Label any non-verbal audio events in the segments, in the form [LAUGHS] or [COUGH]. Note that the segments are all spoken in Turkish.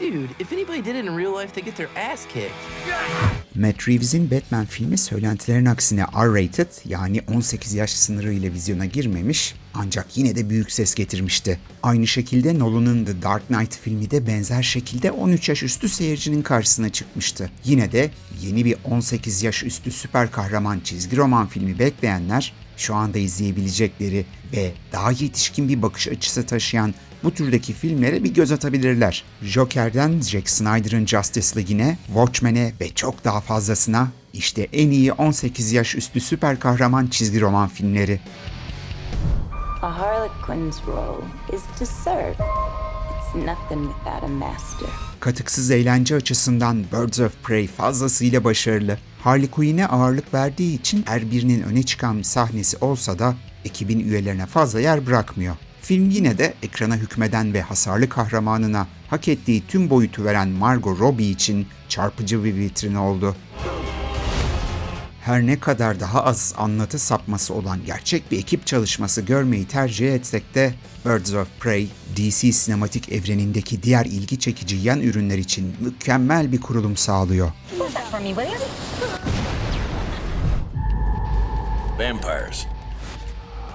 Dude, if anybody did it in real life, they get their ass kicked. Matt Reeves'in Batman filmi söylentilerin aksine R-rated yani 18 yaş sınırı ile vizyona girmemiş ancak yine de büyük ses getirmişti. Aynı şekilde Nolan'ın The Dark Knight filmi de benzer şekilde 13 yaş üstü seyircinin karşısına çıkmıştı. Yine de yeni bir 18 yaş üstü süper kahraman çizgi roman filmi bekleyenler şu anda izleyebilecekleri ve daha yetişkin bir bakış açısı taşıyan bu türdeki filmlere bir göz atabilirler. Joker'den Zack Snyder'ın Justice League'ine, Watchmen'e ve çok daha fazlasına işte en iyi 18 yaş üstü süper kahraman çizgi roman filmleri. A harlequin's role is to serve. It's nothing without a master. Katıksız eğlence açısından Birds of Prey fazlasıyla başarılı. Harley Quinn'e ağırlık verdiği için her birinin öne çıkan bir sahnesi olsa da ekibin üyelerine fazla yer bırakmıyor. Film yine de ekrana hükmeden ve hasarlı kahramanına hak ettiği tüm boyutu veren Margot Robbie için çarpıcı bir vitrin oldu. Her ne kadar daha az anlatı sapması olan gerçek bir ekip çalışması görmeyi tercih etsek de Birds of Prey, DC sinematik evrenindeki diğer ilgi çekici yan ürünler için mükemmel bir kurulum sağlıyor. Vampires.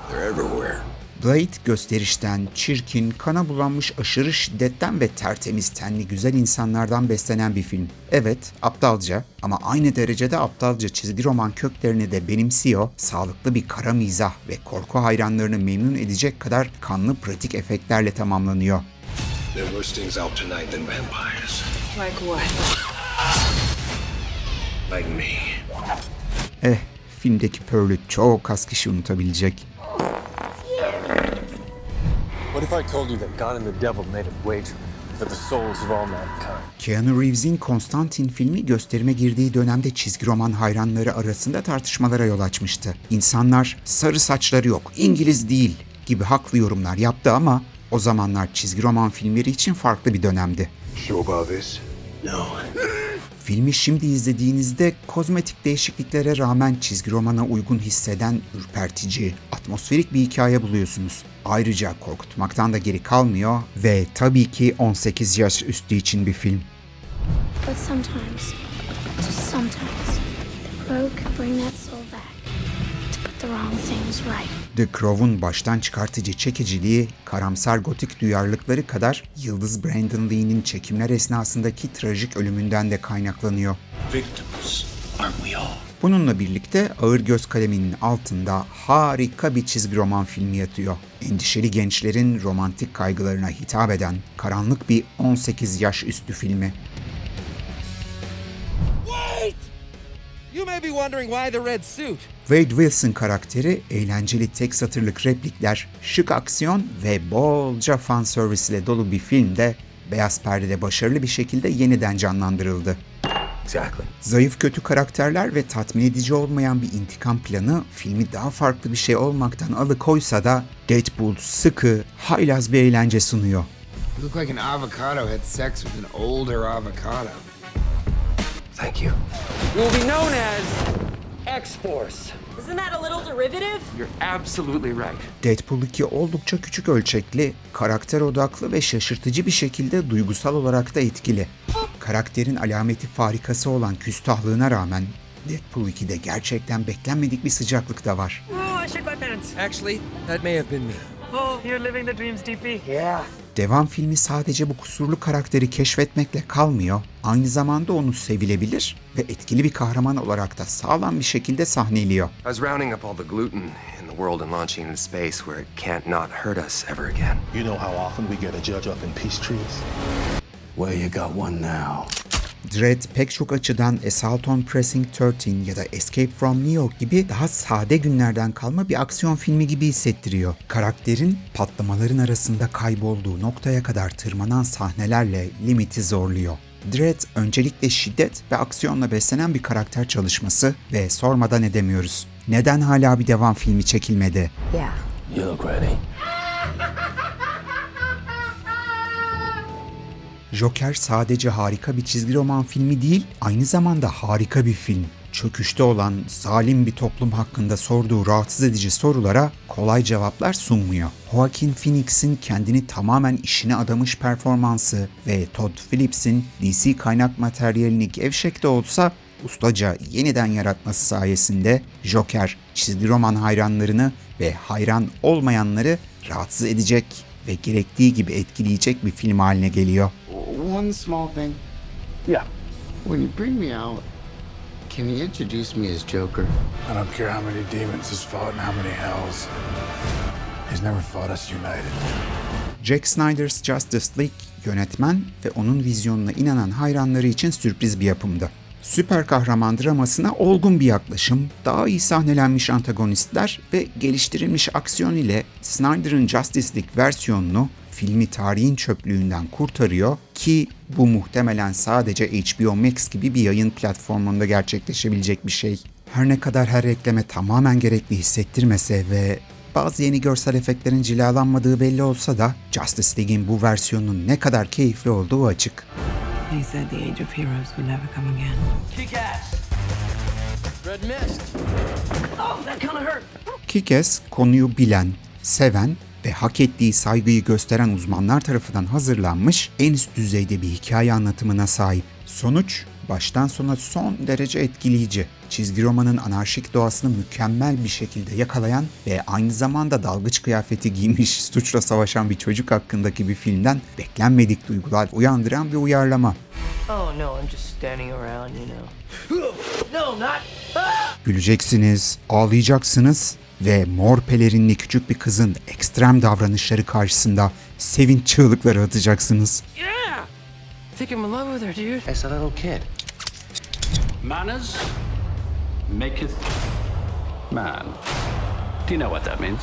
They're everywhere. Blade gösterişten, çirkin, kana bulanmış aşırı şiddetten ve tertemiz tenli güzel insanlardan beslenen bir film. Evet, aptalca ama aynı derecede aptalca çizgi roman köklerini de benimsiyor, sağlıklı bir kara mizah ve korku hayranlarını memnun edecek kadar kanlı pratik efektlerle tamamlanıyor. There are worse things out tonight than vampires. Like what? Like me. Eh, filmdeki Pearl'ü çok az kişi unutabilecek. What if I told you that God and the devil made a wager for the souls of all mankind? Keanu Reeves'in Constantine filmi gösterime girdiği dönemde çizgi roman hayranları arasında tartışmalara yol açmıştı. İnsanlar sarı saçları yok, İngiliz değil gibi haklı yorumlar yaptı ama o zamanlar çizgi roman filmleri için farklı bir dönemdi. Sure about this? No. Filmi şimdi izlediğinizde kozmetik değişikliklere rağmen çizgi romana uygun hisseden ürpertici, atmosferik bir hikaye buluyorsunuz. Ayrıca korkutmaktan da geri kalmıyor ve tabii ki 18 yaş üstü için bir film. But sometimes, just sometimes, the can bring that soul the wrong things right. The Crow'un baştan çıkartıcı çekiciliği, karamsar gotik duyarlılıkları kadar Yıldız Brandon Lee'nin çekimler esnasındaki trajik ölümünden de kaynaklanıyor. Victims, aren't we all? Bununla birlikte ağır göz kaleminin altında harika bir çizgi roman filmi yatıyor. Endişeli gençlerin romantik kaygılarına hitap eden karanlık bir 18 yaş üstü filmi. You may be wondering why the red suit. Wade Wilson karakteri eğlenceli tek satırlık replikler, şık aksiyon ve bolca fan service ile dolu bir filmde beyaz perdede başarılı bir şekilde yeniden canlandırıldı. Exactly. Zayıf kötü karakterler ve tatmin edici olmayan bir intikam planı filmi daha farklı bir şey olmaktan alıkoysa da Deadpool sıkı, haylaz bir eğlence sunuyor. You look like an avocado had sex with an older avocado. Thank you. You will be known as X-Force. Isn't that a little derivative? You're absolutely right. Deadpool 2 oldukça küçük ölçekli, karakter odaklı ve şaşırtıcı bir şekilde duygusal olarak da etkili. Karakterin alameti farikası olan küstahlığına rağmen Deadpool 2'de gerçekten beklenmedik bir sıcaklık da var. Oh, I shit my pants. Actually, that may have been me. Oh, you're living the dreams, DP. Yeah. Devam filmi sadece bu kusurlu karakteri keşfetmekle kalmıyor, aynı zamanda onu sevilebilir ve etkili bir kahraman olarak da sağlam bir şekilde sahneliyor. I was rounding up all the gluten in the world and launching into space where it can't not hurt us ever again. You know how often we get a judge up in peace trees? Well, you got one now. Dredd pek çok açıdan Assault on Precinct 13 ya da Escape from New York gibi daha sade günlerden kalma bir aksiyon filmi gibi hissettiriyor. Karakterin patlamaların arasında kaybolduğu noktaya kadar tırmanan sahnelerle limiti zorluyor. Dredd öncelikle şiddet ve aksiyonla beslenen bir karakter çalışması ve sormadan edemiyoruz. Neden hala bir devam filmi çekilmedi? Yeah. You look ready. Joker sadece harika bir çizgi roman filmi değil, aynı zamanda harika bir film. çöküşte olan zalim bir toplum hakkında sorduğu rahatsız edici sorulara kolay cevaplar sunmuyor. Joaquin Phoenix'in kendini tamamen işine adamış performansı ve Todd Phillips'in DC kaynak materyalini gevşek de olsa ustaca yeniden yaratması sayesinde Joker çizgi roman hayranlarını ve hayran olmayanları rahatsız edecek ve gerektiği gibi etkileyecek bir film haline geliyor. One small thing. Yeah. When you bring me out, can you introduce me as Joker? I don't care how many demons he's fought and how many hells. He's never fought us united. Jack Snyder's Justice League yönetmen ve onun vizyonuna inanan hayranları için sürpriz bir yapımdı. Süper kahraman dramasına olgun bir yaklaşım, daha iyi sahnelenmiş antagonistler ve geliştirilmiş aksiyon ile Snyder'ın Justice League versiyonunu filmi tarihin çöplüğünden kurtarıyor ki bu muhtemelen sadece HBO Max gibi bir yayın platformunda gerçekleşebilecek bir şey. Her ne kadar her ekleme tamamen gerekli hissettirmese ve bazı yeni görsel efektlerin cilalanmadığı belli olsa da Justice League'in bu versiyonunun ne kadar keyifli olduğu açık. He said the age of heroes would never come again. Kick ass. Red mist. Oh, that kind of hurt. Kick-Ass konuyu bilen, seven ve hak ettiği saygıyı gösteren uzmanlar tarafından hazırlanmış en üst düzeyde bir hikaye anlatımına sahip. Sonuç baştan sona son derece etkileyici. Çizgi romanın anarşik doğasını mükemmel bir şekilde yakalayan ve aynı zamanda dalgıç kıyafeti giymiş suçla savaşan bir çocuk hakkındaki bir filmden beklenmedik duygular uyandıran bir uyarlama. Oh no, I'm just standing around, you know. [LAUGHS] No, not. [LAUGHS] Güleceksiniz, ağlayacaksınız ve mor pelerinli küçük bir kızın ekstrem davranışları karşısında sevinç çığlıkları atacaksınız. Yeah. Think I'm in love with her, dude. It's a little kid. Manners maketh man. Do you know what that means?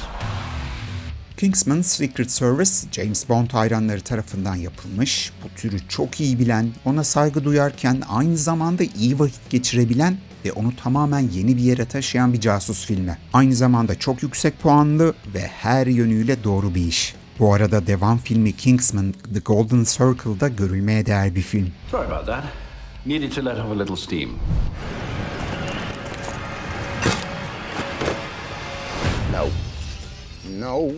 Kingsman Secret Service, James Bond hayranları tarafından yapılmış, bu türü çok iyi bilen, ona saygı duyarken aynı zamanda iyi vakit geçirebilen ve onu tamamen yeni bir yere taşıyan bir casus filmi. Aynı zamanda çok yüksek puanlı ve her yönüyle doğru bir iş. Bu arada devam filmi Kingsman The Golden Circle'da görülmeye değer bir film. Sorry about that. Needed to let off a little steam. No. No.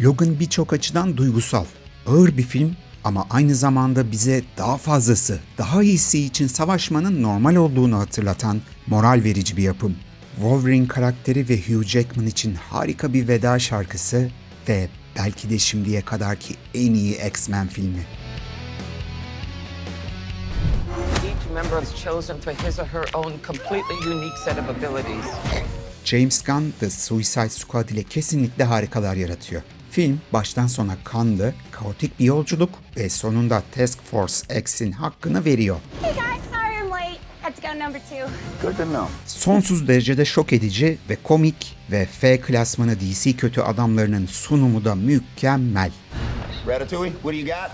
Logan birçok açıdan duygusal, ağır bir film ama aynı zamanda bize daha fazlası, daha iyisi için savaşmanın normal olduğunu hatırlatan moral verici bir yapım. Wolverine karakteri ve Hugh Jackman için harika bir veda şarkısı ve belki de şimdiye kadarki en iyi X-Men filmi. Each member is chosen for his or her own completely unique set of abilities. James Gunn The Suicide Squad ile kesinlikle harikalar yaratıyor. Film baştan sona kanlı, kaotik bir yolculuk ve sonunda Task Force X'in hakkını veriyor. Hey guys, sorry I'm late. Had to go number two. Good to know. Sonsuz derecede şok edici ve komik ve F klasmanı DC kötü adamlarının sunumu da mükemmel. Ratatouille, what do you got?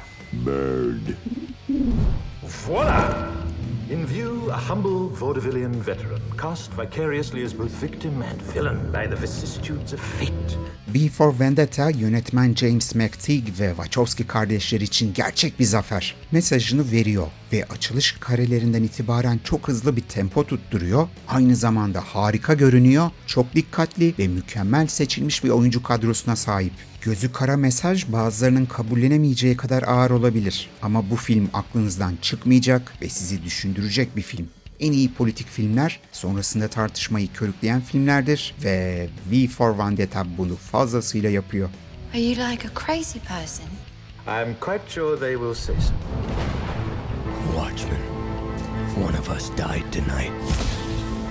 Voila! In view, a humble vaudevillian veteran, cast vicariously as both victim and villain by the vicissitudes of fate. V for Vendetta yönetmen James McTeague ve Wachowski kardeşler için gerçek bir zafer. Mesajını veriyor ve açılış karelerinden itibaren çok hızlı bir tempo tutturuyor. Aynı zamanda harika görünüyor, çok dikkatli ve mükemmel seçilmiş bir oyuncu kadrosuna sahip. Gözü kara mesaj bazılarının kabullenemeyeceği kadar ağır olabilir. Ama bu film aklınızdan çıkmayacak ve sizi düşündürecek bir film. En iyi politik filmler sonrasında tartışmayı körükleyen filmlerdir ve V for Vendetta bunu fazlasıyla yapıyor. Are you like a crazy person? I'm quite sure they will say so. Watchmen. One of us died tonight.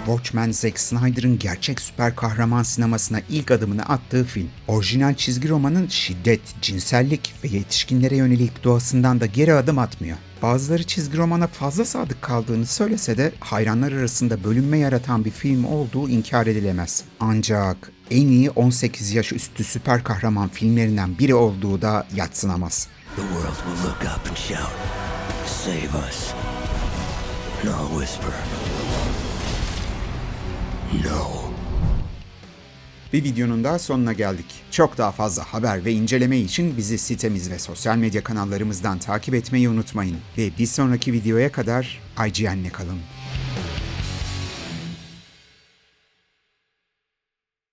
Watchmen Zack Snyder'ın gerçek süper kahraman sinemasına ilk adımını attığı film. Orijinal çizgi romanın şiddet, cinsellik ve yetişkinlere yönelik doğasından da geri adım atmıyor. Bazıları çizgi romana fazla sadık kaldığını söylese de hayranlar arasında bölünme yaratan bir film olduğu inkar edilemez. Ancak en iyi 18 yaş üstü süper kahraman filmlerinden biri olduğu da yatsınamaz. The world will look up and shout, Save us. I'll whisper, No. Bir videonun daha sonuna geldik. Çok daha fazla haber ve inceleme için bizi sitemiz ve sosyal medya kanallarımızdan takip etmeyi unutmayın. Ve bir sonraki videoya kadar IGN'le kalın.